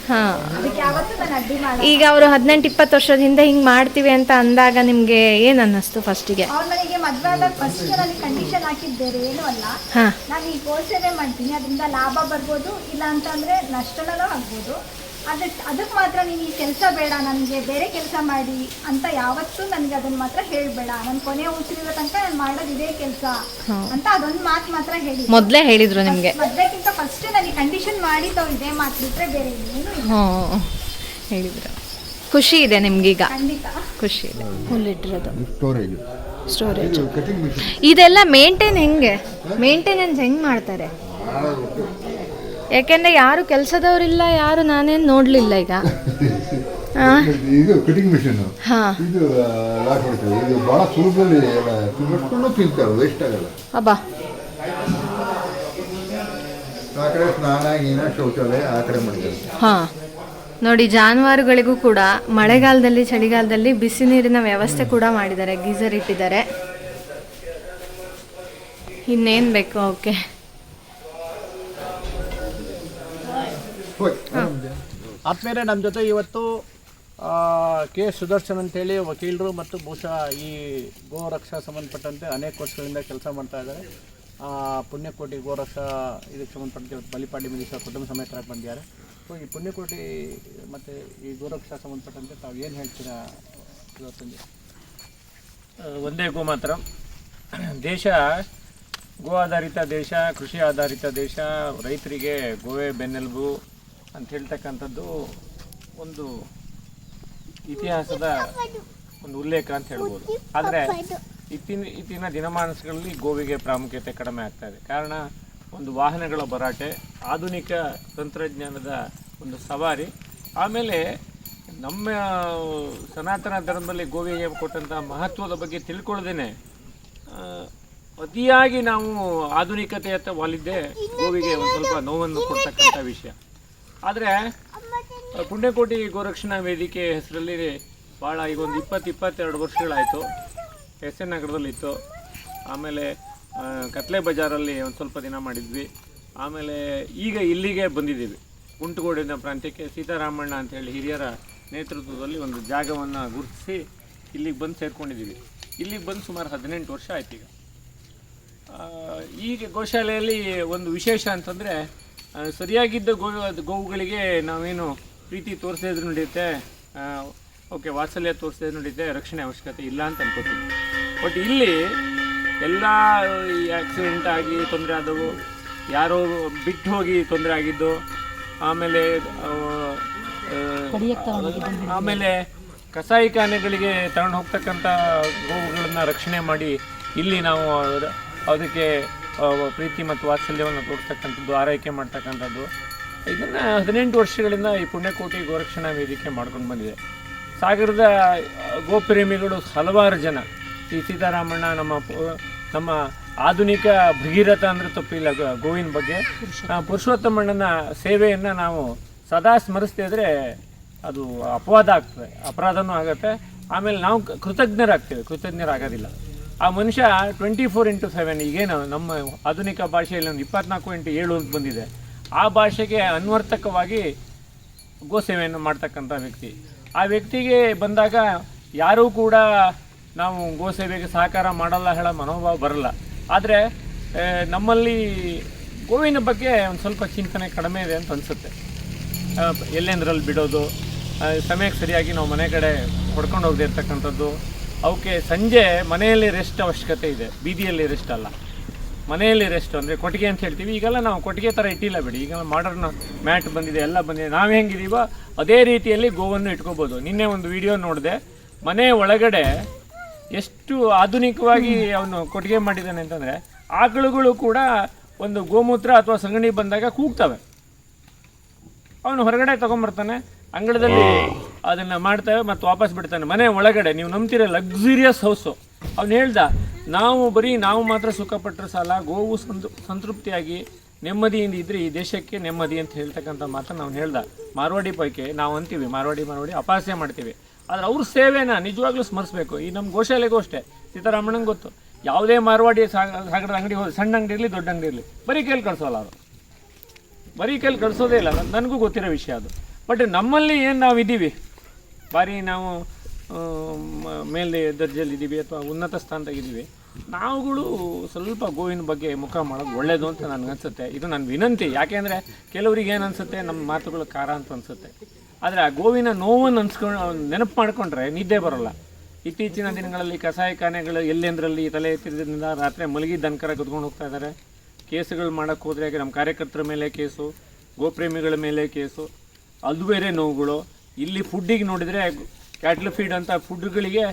ಹಾಂ. ಈಗ ಅವರು ಹದಿನೆಂಟು ಇಪ್ಪತ್ತು ವರ್ಷದ ಹಿಂದೆ ಹಿಂಗೆ ಮಾಡ್ತೀವಿ ಅಂತ ಅಂದಾಗ ನಿಮಗೆ ಏನು ಅನ್ನಿಸ್ತು ಫಸ್ಟಿಗೆ ಅವ್ರು ನನಗೆ ಮದುವೆ ಆದಾಗ ಫಸ್ಟ್ಗೆ ಕಂಡೀಷನ್ ಹಾಕಿದ್ದೇರೆ ಏನೂ ಅಲ್ಲ. ನಾನು ಈ ಮಾಡ್ತೀನಿ. ಅದರಿಂದ ಲಾಭ ಬರ್ಬೋದು ಇಲ್ಲ ಅಂತಂದ್ರೆ ನಷ್ಟನೂ ಆಗ್ಬೋದು. ಅದಕ್ಕೆ ಅದಕ್ಕೆ ಮಾತ್ರ ನೀನು ಈ ಕೆಲಸ ಬೇಡ ನನಗೆ ಬೇರೆ ಕೆಲಸ ಮಾಡಿ ಅಂತ ಯಾವತ್ತೂ ನನಗೆ ಅದನ್ನ ಮಾತ್ರ ಹೇಳಬೇಡ. ನನ್ನ ಕೊನೆ ಉಸಿರಿರೋ ತನಕ ನಾನು ಮಾಡೋದು ಇದೇ ಕೆಲಸ ಅಂತ ಅದೊಂದು ಮಾತು ಮಾತ್ರ ಹೇಳಿ. ಮೊದಲೇ ಹೇಳಿದ್ರು ನಿಮಗೆ. ಮೊದಲಕ್ಕಿಂತ ಫಸ್ಟ್ ನನಗೆ ಕಂಡೀಷನ್ ಮಾಡಿ ಅವ್ರು ಇದೇ ಮಾತು ಬಿಟ್ರೆ ಬೇರೆ ಏನು ಹೇಳಿದ್ರು. ಖುಷಿ ಇದೆ ನಿಮ್ಗೀಗ. ಖಂಡಿತ. ಖುಷಿ ಇದೆ. ಹುಲ್ಲಿಟ್ಟಿರೋದು. ಸ್ಟೋರೇಜ್ ಸ್ಟೋರೇಜ್ ಇದೆಲ್ಲ ಮೇಂಟೈನ್ ಹೆಂಗೆ? ಮೇಂಟೆನೆನ್ಸ್ ಹೆಂಗೆ ಮಾಡ್ತಾರೆ? ಯಾಕೆಂದ್ರೆ ಯಾರು ಕೆಲಸದವರಿಲ್ಲ ಯಾರು ನಾನೇನು ನೋಡಲಿಲ್ಲ ಈಗ. ಇದು ಕಟಿಂಗ್ ಮಿಷಿನ್ ಹಾಂ. ಇದು ಲಾಕ್ ಹೊಡಿತೇವೆ ಇದು ಭಾಳ ಸುಲಭದಲ್ಲಿ ಎಲ್ಲ ತಿನ್ನಿಸ್ಕೊಂಡು ತಿಂತಾರೆ ವೇಸ್ಟ್ ಆಗಲ್ಲ. ಅಬ್ಬಾ. ಆ ಕಡೆ ಸ್ನಾನ ಗೀನ ಶೌಚಾಲಯ ಆ ಕಡೆ ಮಾಡಿದ್ದಾರೆ. ಹಾಂ. ನೋಡಿ ಜಾನುವಾರುಗಳಿಗೂ ಕೂಡ ಮಳೆಗಾಲದಲ್ಲಿ ಚಳಿಗಾಲದಲ್ಲಿ ಬಿಸಿ ನೀರಿನ ವ್ಯವಸ್ಥೆ ಕೂಡ ಮಾಡಿದ್ದಾರೆ ಗೀಸರ್ ಇಟ್ಟಿದ್ದಾರೆ ಇನ್ನೇನು ಬೇಕು ಓಕೆ ಹೋಯ್. ಆದ್ಮೇಲೆ ನಮ್ಮ ಜೊತೆ ಇವತ್ತು ಆ, ಕೆ ಸುದರ್ಶನ್ ಅಂತೇಳಿ ವಕೀಲರು ಮತ್ತು ಬಹುಶಃ ಈ ಗೋ ರಕ್ಷಾ ಸಂಬಂಧಪಟ್ಟಂತೆ ಅನೇಕ ವರ್ಷಗಳಿಂದ ಕೆಲಸ ಮಾಡ್ತಾ ಇದ್ದಾರೆ. ಆ, ಪುಣ್ಯಕೋಟಿ ಗೋ ರಕ್ಷಾ ಇದಕ್ಕೆ ಸಂಬಂಧಪಟ್ಟಂತೆ ಇವತ್ತು ಬಲಿಪಾಡಿ ಮಿನಿಸ್ಟರ್ ಕುಟುಂಬ ಸಮೇತರಾಗಿ ಬಂದಿದ್ದಾರೆ. ಸೊ ಈ ಪುಣ್ಯಕೋಟಿ ಮತ್ತು ಈ ಗೋರಕ್ಷಾ ಸಂಬಂಧಪಟ್ಟಂತೆ ತಾವು ಏನು ಹೇಳ್ತೀರಾ? ಒಂದೇ ಗೋ ಮಾತ್ರ. ದೇಶ ಗೋ ಆಧಾರಿತ ದೇಶ ಕೃಷಿ ಆಧಾರಿತ ದೇಶ ರೈತರಿಗೆ ಗೋವೆ ಬೆನ್ನೆಲುಬು ಅಂತ ಹೇಳ್ತಕ್ಕಂಥದ್ದು ಒಂದು ಇತಿಹಾಸದ ಒಂದು ಉಲ್ಲೇಖ ಅಂತ ಹೇಳ್ಬೋದು. ಆದರೆ ಇತ್ತಿನ ಇತ್ತಿನ ದಿನಮಾನಸಗಳಲ್ಲಿ ಗೋವಿಗೆ ಪ್ರಾಮುಖ್ಯತೆ ಕಡಿಮೆ ಆಗ್ತಾ ಇದೆ. ಕಾರಣ ಒಂದು ವಾಹನಗಳ ಭರಾಟೆ, ಆಧುನಿಕ ತಂತ್ರಜ್ಞಾನದ ಒಂದು ಸವಾರಿ, ಆಮೇಲೆ ನಮ್ಮ ಸನಾತನ ಧರ್ಮದಲ್ಲಿ ಗೋವಿಗೆ ಕೊಟ್ಟಂಥ ಮಹತ್ವದ ಬಗ್ಗೆ ತಿಳ್ಕೊಳ್ಳದೇನೆ ಅತಿಯಾಗಿ ನಾವು ಆಧುನಿಕತೆಯತ್ತ ವಾಲಿದ್ದೇ ಗೋವಿಗೆ ಒಂದು ಸ್ವಲ್ಪ ನೋವನ್ನು ಕೊಡ್ತಕ್ಕಂಥ ವಿಷಯ. ಆದರೆ ಪುಣ್ಯಕೋಟಿ ಗೋರಕ್ಷಣಾ ವೇದಿಕೆ ಹೆಸರಲ್ಲಿ ಭಾಳ ಈಗ ಒಂದು ಇಪ್ಪತ್ತು, ಇಪ್ಪತ್ತೆರಡು ವರ್ಷಗಳಾಯಿತು. ಎಸ್ ಎನ್ ನಗರದಲ್ಲಿತ್ತು. ಆಮೇಲೆ ಕತ್ಲೆ ಬಜಾರಲ್ಲಿ ಒಂದು ಸ್ವಲ್ಪ ದಿನ ಮಾಡಿದ್ವಿ. ಆಮೇಲೆ ಈಗ ಇಲ್ಲಿಗೆ ಬಂದಿದ್ದೀವಿ. ಗುಂಟುಗೋಡಿನ ಪ್ರಾಂತ್ಯಕ್ಕೆ ಸೀತಾರಾಮಣ್ಣ ಅಂತೇಳಿ ಹಿರಿಯರ ನೇತೃತ್ವದಲ್ಲಿ ಒಂದು ಜಾಗವನ್ನು ಗುರುತಿಸಿ ಇಲ್ಲಿಗೆ ಬಂದು ಸೇರ್ಕೊಂಡಿದ್ದೀವಿ. ಇಲ್ಲಿಗೆ ಬಂದು ಸುಮಾರು ಹದಿನೆಂಟು ವರ್ಷ ಆಯ್ತು ಈಗ. ಈಗ ಗೋಶಾಲೆಯಲ್ಲಿ ಒಂದು ವಿಶೇಷ ಅಂತಂದರೆ ಸರಿಯಾಗಿದ್ದ ಗೋ ಗೋವುಗಳಿಗೆ ನಾವೇನು ಪ್ರೀತಿ ತೋರಿಸಿದ್ರು ನಡೆಯುತ್ತೆ? ಓಕೆ ವಾತ್ಸಲ್ಯ ತೋರಿಸಿದ್ರೆ ನಡೆಯುತ್ತೆ ರಕ್ಷಣೆ ಅವಶ್ಯಕತೆ ಇಲ್ಲ ಅಂತ ಅನ್ಕೋತೀವಿ. ಬಟ್ ಇಲ್ಲಿ ಎಲ್ಲ ಈ ಆಕ್ಸಿಡೆಂಟ್ ಆಗಿ ತೊಂದರೆ ಆದವು ಯಾರೋ ಬಿಟ್ಟು ಹೋಗಿ ತೊಂದರೆ ಆಗಿದ್ದು ಆಮೇಲೆ ಆಮೇಲೆ ಕಸಾಯಿಖಾನೆಗಳಿಗೆ ತಗೊಂಡು ಹೋಗ್ತಕ್ಕಂಥ ಗೋವುಗಳನ್ನು ರಕ್ಷಣೆ ಮಾಡಿ ಇಲ್ಲಿ ನಾವು ಅದಕ್ಕೆ ಪ್ರೀತಿ ಮತ್ತು ವಾತ್ಸಲ್ಯವನ್ನು ತೋರಿಸ್ತಕ್ಕಂಥದ್ದು, ಆರೈಕೆ ಮಾಡ್ತಕ್ಕಂಥದ್ದು. ಇದನ್ನು ಹದಿನೆಂಟು ವರ್ಷಗಳಿಂದ ಈ ಪುಣ್ಯಕೋಟಿ ಗೋರಕ್ಷಣಾ ವೇದಿಕೆ ಮಾಡ್ಕೊಂಡು ಬಂದಿದೆ. ಸಾಗರದ ಗೋಪ್ರೇಮಿಗಳು ಹಲವಾರು ಜನ. ಈ ಸೀತಾರಾಮಣ್ಣ, ನಮ್ಮ ನಮ್ಮ ಆಧುನಿಕ ಭಗೀರಥ ಅಂದರೆ ತಪ್ಪಿಲ್ಲ ಗೋವಿನ ಬಗ್ಗೆ. ಪುರುಷೋತ್ತಮಣ್ಣನ ಸೇವೆಯನ್ನು ನಾವು ಸದಾ ಸ್ಮರಿಸ್ತಾ ಇದ್ರೆ ಅದು ಅಪವಾದ ಆಗ್ತದೆ, ಅಪರಾಧನೂ ಆಗುತ್ತೆ. ಆಮೇಲೆ ನಾವು ಕೃತಜ್ಞರಾಗ್ತೇವೆ, ಕೃತಜ್ಞರಾಗೋದಿಲ್ಲ. ಆ ಮನುಷ್ಯ ಟ್ವೆಂಟಿ ಫೋರ್ ಇಂಟು ಸೆವೆನ್ ಈಗೇನು ನಮ್ಮ ಆಧುನಿಕ ಭಾಷೆಯಲ್ಲಿ ಒಂದು ಇಪ್ಪತ್ನಾಲ್ಕು ಇಂಟು ಏಳು ಅಂತ ಬಂದಿದೆ. ಆ ಭಾಷೆಗೆ ಅನ್ವರ್ಥಕವಾಗಿ ಗೋಸೇವೆಯನ್ನು ಮಾಡ್ತಕ್ಕಂಥ ವ್ಯಕ್ತಿ. ಆ ವ್ಯಕ್ತಿಗೆ ಬಂದಾಗ ಯಾರೂ ಕೂಡ ನಾವು ಗೋಸೇವೆಗೆ ಸಹಕಾರ ಮಾಡಲ್ಲ ಹೇಳೋ ಮನೋಭಾವ ಬರಲ್ಲ. ಆದರೆ ನಮ್ಮಲ್ಲಿ ಗೋವಿನ ಬಗ್ಗೆ ಒಂದು ಸ್ವಲ್ಪ ಚಿಂತನೆ ಕಡಿಮೆ ಇದೆ ಅಂತ ಅನಿಸುತ್ತೆ. ಎಲ್ಲೆಂದ್ರಲ್ಲಿ ಬಿಡೋದು? ಸಮಯಕ್ಕೆ ಸರಿಯಾಗಿ ನಾವು ಮನೆ ಕಡೆ ಹೊಡ್ಕೊಂಡು ಹೋಗದೆ ಇರ್ತಕ್ಕಂಥದ್ದು. ಅವಕ್ಕೆ ಸಂಜೆ ಮನೆಯಲ್ಲಿ ರೆಸ್ಟ್ ಅವಶ್ಯಕತೆ ಇದೆ. ಬೀದಿಯಲ್ಲಿ ರೆಸ್ಟ್ ಅಲ್ಲ. ಮನೆಯಲ್ಲಿ ರೆಸ್ಟ್ ಅಂದರೆ ಕೊಟ್ಟಿಗೆ ಅಂತ ಹೇಳ್ತೀವಿ. ಈಗೆಲ್ಲ ನಾವು ಕೊಟ್ಟಿಗೆ ಥರ ಇಟ್ಟಿಲ್ಲ ಬಿಡಿ. ಈಗ ಮಾಡರ್ನ್ ಮ್ಯಾಟ್ ಬಂದಿದೆ, ಎಲ್ಲ ಬಂದಿದೆ. ನಾವು ಹೆಂಗಿದ್ದೀವೋ ಅದೇ ರೀತಿಯಲ್ಲಿ ಗೋವನ್ನು ಇಟ್ಕೋಬೋದು. ನಿನ್ನೆ ಒಂದು ವಿಡಿಯೋ ನೋಡಿದೆ. ಮನೆ ಒಳಗಡೆ ಎಷ್ಟು ಆಧುನಿಕವಾಗಿ ಅವನು ಕೊಟ್ಟಿಗೆ ಮಾಡಿದ್ದಾನೆ ಅಂತಂದರೆ ಆಕಳುಗಳು ಕೂಡ ಒಂದು ಗೋಮೂತ್ರ ಅಥವಾ ಸಂಗಣಿ ಬಂದಾಗ ಕೂಗ್ತವೆ. ಅವನು ಹೊರಗಡೆ ತೊಗೊಂಬರ್ತಾನೆ. ಅಂಗಳದಲ್ಲಿ ಅದನ್ನ ಮಾಡ್ತೇವೆ ಮತ್ತು ವಾಪಸ್ ಬಿಡ್ತಾನೆ. ಮನೆ ಒಳಗಡೆ, ನೀವು ನಂಬ್ತೀರ ಲಕ್ಸುರಿಯಸ್ ಹೌಸು ಅವ್ನು ಹೇಳ್ದ, ನಾವು ಬರೀ, ನಾವು ಮಾತ್ರ ಸುಖಪಟ್ಟರೆ ಸಾಲ, ಗೋವು ಸಂತೃ, ಸಂತೃಪ್ತಿಯಾಗಿ ನೆಮ್ಮದಿಯಿಂದ ಇದ್ರೆ ಈ ದೇಶಕ್ಕೆ ನೆಮ್ಮದಿ ಅಂತ ಹೇಳ್ತಕ್ಕಂಥ ಮಾತನ್ನು ಅವ್ನು ಹೇಳ್ದ. ಮಾರ್ವಾಡಿ ಪೈಕಿ ನಾವು ಅಂತೀವಿ, ಮಾರ್ವಾಡಿ ಮಾರ್ವಾಡಿ ಅಪಾಸ್ಯ ಮಾಡ್ತೀವಿ. ಆದರೆ ಅವ್ರ ಸೇವೆನ ನಿಜವಾಗ್ಲೂ ಸ್ಮರಿಸ್ಬೇಕು. ಈ ನಮ್ಮ ಗೋಶಾಲೆಗೂ ಅಷ್ಟೇ. ಸೀತಾರಾಮಣ್ಣಂಗೆ ಗೊತ್ತು. ಯಾವುದೇ ಮಾರ್ವಾಡಿ ಸಾಗ- ಸಾಗರದ ಅಂಗಡಿ ಹೋದ ಸಣ್ಣ ಅಂಗಡಿ ಇರಲಿ, ದೊಡ್ಡ ಅಂಗಡಿ ಇರಲಿ, ಬರೀ ಕೇಳಿ ಕಳ್ಸೋಲ್ಲ ಅವರು. ಬರೀ ಕೈಲಿ ಕಳಿಸೋದೇ ಇಲ್ಲ. ನನಗೂ ಗೊತ್ತಿರೋ ವಿಷಯ ಅದು. ಬಟ್ ನಮ್ಮಲ್ಲಿ ಏನು ನಾವು ಭಾರಿ ನಾವು ಮೇಲೆ ದರ್ಜೆಯಲ್ಲಿ ಇದ್ದೀವಿ ಅಥವಾ ಉನ್ನತ ಸ್ಥಾನದಾಗಿದ್ದೀವಿ ನಾವುಗಳು ಸ್ವಲ್ಪ ಗೋವಿನ ಬಗ್ಗೆ ಮುಖ ಮಾಡೋದು ಒಳ್ಳೇದು ಅಂತ ನನಗನ್ಸುತ್ತೆ ಇದು ನನ್ನ ವಿನಂತಿ. ಯಾಕೆಂದರೆ ಕೆಲವರಿಗೆ ಏನು ನಮ್ಮ ಮಾತುಗಳು ಖಾರ ಅಂತ ಅನಿಸುತ್ತೆ. ಆದರೆ ಆ ಗೋವಿನ ನೋವನ್ನು ಅನ್ಸ್ಕೊಂಡು ನೆನಪು ಮಾಡಿಕೊಂಡ್ರೆ ನಿದ್ದೆ ಬರೋಲ್ಲ. ಇತ್ತೀಚಿನ ದಿನಗಳಲ್ಲಿ ಕಸಾಯಿಖಾನೆಗಳು ಎಲ್ಲೆಂದರಲ್ಲಿ ತಲೆ ಎತ್ತಿದ್ರಿಂದ ರಾತ್ರಿ ಮಲಗಿ ದನಕರ ಕುತ್ಕೊಂಡು ಹೋಗ್ತಾ ಇದ್ದಾರೆ. ಕೇಸುಗಳು ಮಾಡೋಕ್ಕೆ ಹೋದರೆ ನಮ್ಮ ಕಾರ್ಯಕರ್ತರ ಮೇಲೆ ಕೇಸು, ಗೋಪ್ರೇಮಿಗಳ ಮೇಲೆ ಕೇಸು, ಅದು ಬೇರೆ ನೋವುಗಳು. ಇಲ್ಲಿ ಫುಡ್ಡಿಗೆ ನೋಡಿದರೆ ಕ್ಯಾಟ್ಲ್ ಫೀಡ್ ಅಂತ ಫುಡ್ಗಳಿಗೆ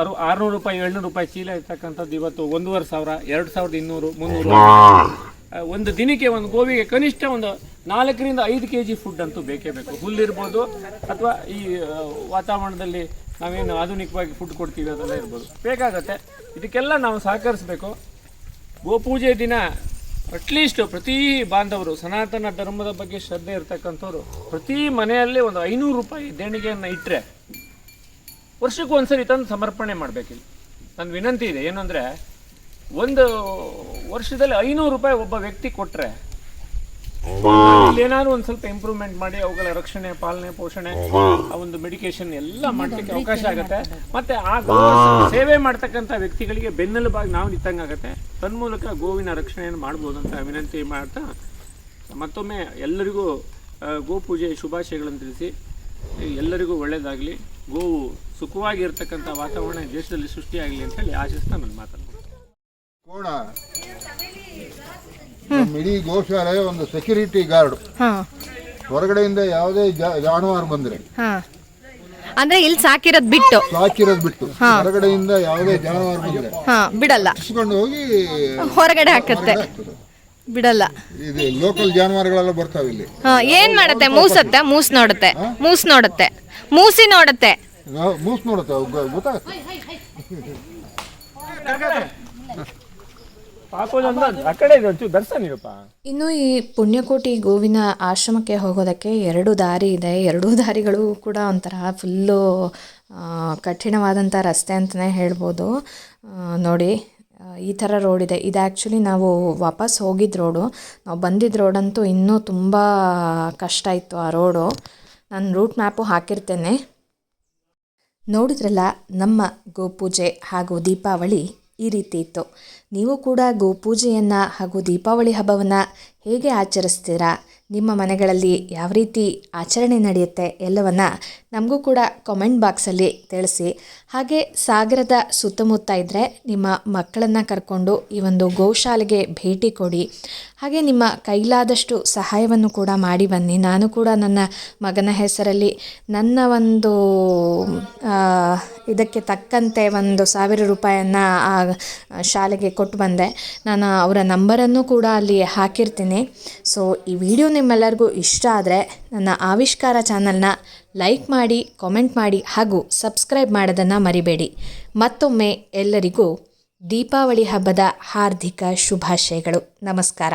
ಅರು ಆರುನೂರು ರೂಪಾಯಿ ಏಳ್ನೂರು ರೂಪಾಯಿ ಚೀಲ ಇರ್ತಕ್ಕಂಥದ್ದು ಇವತ್ತು ಒಂದೂವರೆ ಸಾವಿರ ಎರಡು ಸಾವಿರದ ಇನ್ನೂರು ಮುನ್ನೂರು. ಒಂದು ದಿನಕ್ಕೆ ಒಂದು ಗೋವಿಗೆ ಕನಿಷ್ಠ ಒಂದು ನಾಲ್ಕರಿಂದ ಐದು ಕೆ ಜಿ ಫುಡ್ ಅಂತೂ ಬೇಕೇ ಬೇಕು. ಹುಲ್ಲಿರ್ಬೋದು ಅಥವಾ ಈ ವಾತಾವರಣದಲ್ಲಿ ನಾವೇನು ಆಧುನಿಕವಾಗಿ ಫುಡ್ ಕೊಡ್ತೀವಿ ಅದೆಲ್ಲ ಇರ್ಬೋದು. ಬೇಕಾಗತ್ತೆ. ಇದಕ್ಕೆಲ್ಲ ನಾವು ಸಹಕರಿಸಬೇಕು. ಗೋಪೂಜೆ ದಿನ ಅಟ್ಲೀಸ್ಟ್ ಪ್ರತಿ ಬಾಂಧವರು, ಸನಾತನ ಧರ್ಮದ ಬಗ್ಗೆ ಶ್ರದ್ಧೆ ಇರ್ತಕ್ಕಂಥವ್ರು, ಪ್ರತಿ ಮನೆಯಲ್ಲಿ ಒಂದು ಐನೂರು ರೂಪಾಯಿ ದೇಣಿಗೆಯನ್ನು ಇಟ್ಟರೆ ವರ್ಷಕ್ಕೆ ಒಂದ್ಸರಿ ತಂದು ಸಮರ್ಪಣೆ ಮಾಡಬೇಕಿಲ್ಲ ನನ್ನ ವಿನಂತಿ ಇದೆ ಏನು ಅಂದರೆ ಒಂದು ವರ್ಷದಲ್ಲಿ ಐನೂರು ರೂಪಾಯಿ ಒಬ್ಬ ವ್ಯಕ್ತಿ ಕೊಟ್ಟರೆ ಏನಾದ್ರು ಒಂದ್ ಸ್ವಲ್ಪ ಇಂಪ್ರೂವ್ಮೆಂಟ್ ಮಾಡಿ ಅವುಗಳ ರಕ್ಷಣೆ ಪಾಲನೆ ಪೋಷಣೆ ಆ ಒಂದು ಮೆಡಿಕೇಶನ್ ಎಲ್ಲ ಮಾಡ್ಲಿಕ್ಕೆ ಅವಕಾಶ ಆಗುತ್ತೆ. ಮತ್ತೆ ಆ ಗೋ ಸೇವೆ ಮಾಡ್ತಕ್ಕಂಥ ವ್ಯಕ್ತಿಗಳಿಗೆ ಬೆನ್ನೆಲುಬಾಗಿ ನಾವು ನಿಂತಂಗಾಗತ್ತೆ ತನ್ಮೂಲಕ ಗೋವಿನ ರಕ್ಷಣೆಯನ್ನು ಮಾಡ್ಬೋದಂತ ಅಂತ ವಿನಂತಿ ಮಾಡ್ತಾ ಮತ್ತೊಮ್ಮೆ ಎಲ್ಲರಿಗೂ ಗೋಪೂಜೆ ಶುಭಾಶಯಗಳನ್ನು ತಿಳಿಸಿ. ಎಲ್ಲರಿಗೂ ಒಳ್ಳೆಯದಾಗಲಿ ಗೋವು ಸುಖವಾಗಿ ಇರತಕ್ಕಂಥ ವಾತಾವರಣ ದೇಶದಲ್ಲಿ ಸೃಷ್ಟಿಯಾಗಲಿ ಅಂತ ಹೇಳಿ ಆಶಿಸ್ತಾ ನನ್ನ ಮಾತನ್ನು. ಕೋಣ. ನಮ್ಮ ಇಡೀ ಗೋಶಾಲೆ ಒಂದು ಸೆಕ್ಯೂರಿಟಿ ಗಾರ್ಡ್ ಹಾಂ. ಹೊರಗಡೆಯಿಂದ ಯಾವುದೇ ಜಾ- ಜಾನುವಾರು ಬಂದ್ರೆ. ಅಂದ್ರೆ ಅಂದರೆ ಇಲ್ಲಿ ಸಾಕಿರೋದು ಬಿಟ್ಟು. ಸಾಕಿರೋದು ಬಿಟ್ಟು. ಹೊರಗಡೆಯಿಂದ ಯಾವುದೇ ಜಾನುವಾರು ಬಂದ್ರೆ. ಹಾಂ ಬಿಡಲ್ಲ. ಹೋಗಿ ಹೊರಗಡೆ ಹಾಕತ್ತೆ. ಹಾಕ್ತದೆ. ಬಿಡಲ್ಲ. ಇದು ಲೋಕಲ್ ಜಾನುವಾರುಗಳೆಲ್ಲ ಬರ್ತಾವ ಇಲ್ಲಿ. ಹಾ ಏನ್ ಮಾಡುತ್ತೆ? ಮೂಸತ್ತೆ ಮೂಸ್ ನೋಡುತ್ತೆ. ಮೂಸ್ ನೋಡುತ್ತೆ. ಮೂಸಿ ನೋಡುತ್ತೆ. ನಾವು ಮೂಸ್ ನೋಡುತ್ತೆ. ಗೊತ್ತಾಗುತ್ತೆ. ಆ ಕಡೆ ಇದೆ ಒಂಚೂರು ದರ್ಶನ ಇರಪ್ಪ ಇನ್ನು ಈ ಪುಣ್ಯಕೋಟಿ ಗೋವಿನ ಆಶ್ರಮಕ್ಕೆ ಹೋಗೋದಕ್ಕೆ ಎರಡು ದಾರಿ ಇದೆ. ಎರಡೂ ದಾರಿಗಳು ಕೂಡ ಒಂಥರ ಫುಲ್ಲು ಕಠಿಣವಾದಂಥ ರಸ್ತೆ ಅಂತಲೇ ಹೇಳ್ಬೋದು. ನೋಡಿ ಈ ಥರ ರೋಡ್ ಇದೆ. ಇದು ಆ್ಯಕ್ಚುಲಿ ನಾವು ವಾಪಸ್ ಹೋಗಿದ್ದ ರೋಡು ನಾವು ಬಂದಿದ್ದ ರೋಡಂತೂ ಇನ್ನೂ ತುಂಬ ಕಷ್ಟ ಇತ್ತು ಆ ರೋಡು ನಾನು ರೂಟ್ ಮ್ಯಾಪು ಹಾಕಿರ್ತೇನೆ. ನೋಡಿದ್ರಲ್ಲ ನಮ್ಮ ಗೋಪೂಜೆ ಹಾಗೂ ದೀಪಾವಳಿ ಈ ರೀತಿ ಇತ್ತು. ನೀವು ಕೂಡ ಗೋಪೂಜೆಯನ್ನು ಹಾಗೂ ದೀಪಾವಳಿ ಹಬ್ಬವನ್ನು ಹೇಗೆ ಆಚರಿಸ್ತೀರಾ? ನಿಮ್ಮ ಮನೆಗಳಲ್ಲಿ ಯಾವ ರೀತಿ ಆಚರಣೆ ನಡೆಯುತ್ತೆ? ಎಲ್ಲವನ್ನು ನಮಗೂ ಕೂಡ ಕಾಮೆಂಟ್ ಬಾಕ್ಸಲ್ಲಿ ತಿಳಿಸಿ. ಹಾಗೆ ಸಾಗರದ ಸುತ್ತಮುತ್ತ ಇದ್ದರೆ ನಿಮ್ಮ ಮಕ್ಕಳನ್ನು ಕರ್ಕೊಂಡು ಈ ಒಂದು ಗೋಶಾಲೆಗೆ ಭೇಟಿ ಕೊಡಿ. ಹಾಗೆ ನಿಮ್ಮ ಕೈಲಾದಷ್ಟು ಸಹಾಯವನ್ನು ಕೂಡ ಮಾಡಿ ಬನ್ನಿ. ನಾನು ಕೂಡ ನನ್ನ ಮಗನ ಹೆಸರಲ್ಲಿ ನನ್ನ ಒಂದು ಇದಕ್ಕೆ ತಕ್ಕಂತೆ ಒಂದು ಸಾವಿರ ರೂಪಾಯಿಯನ್ನು ಆ, ಶಾಲೆಗೆ ಕೊಟ್ಟು ಬಂದೆ. ನಾನು ಅವರ ನಂಬರನ್ನು ಕೂಡ ಅಲ್ಲಿ ಹಾಕಿರ್ತೀನಿ. ಸೊ ಈ ವಿಡಿಯೋ ನಿಮ್ಮೆಲ್ಲರಿಗೂ ಇಷ್ಟ ಆದರೆ ನನ್ನ ಆವಿಷ್ಕಾರ ಚಾನಲ್ನ ಲೈಕ್ ಮಾಡಿ, ಕಾಮೆಂಟ್ ಮಾಡಿ ಹಾಗೂ ಸಬ್ಸ್ಕ್ರೈಬ್ ಮಾಡೋದನ್ನು ಮರಿಬೇಡಿ. ಮತ್ತೊಮ್ಮೆ ಎಲ್ಲರಿಗೂ ದೀಪಾವಳಿ ಹಬ್ಬದ ಹಾರ್ದಿಕ ಶುಭಾಶಯಗಳು. ನಮಸ್ಕಾರ.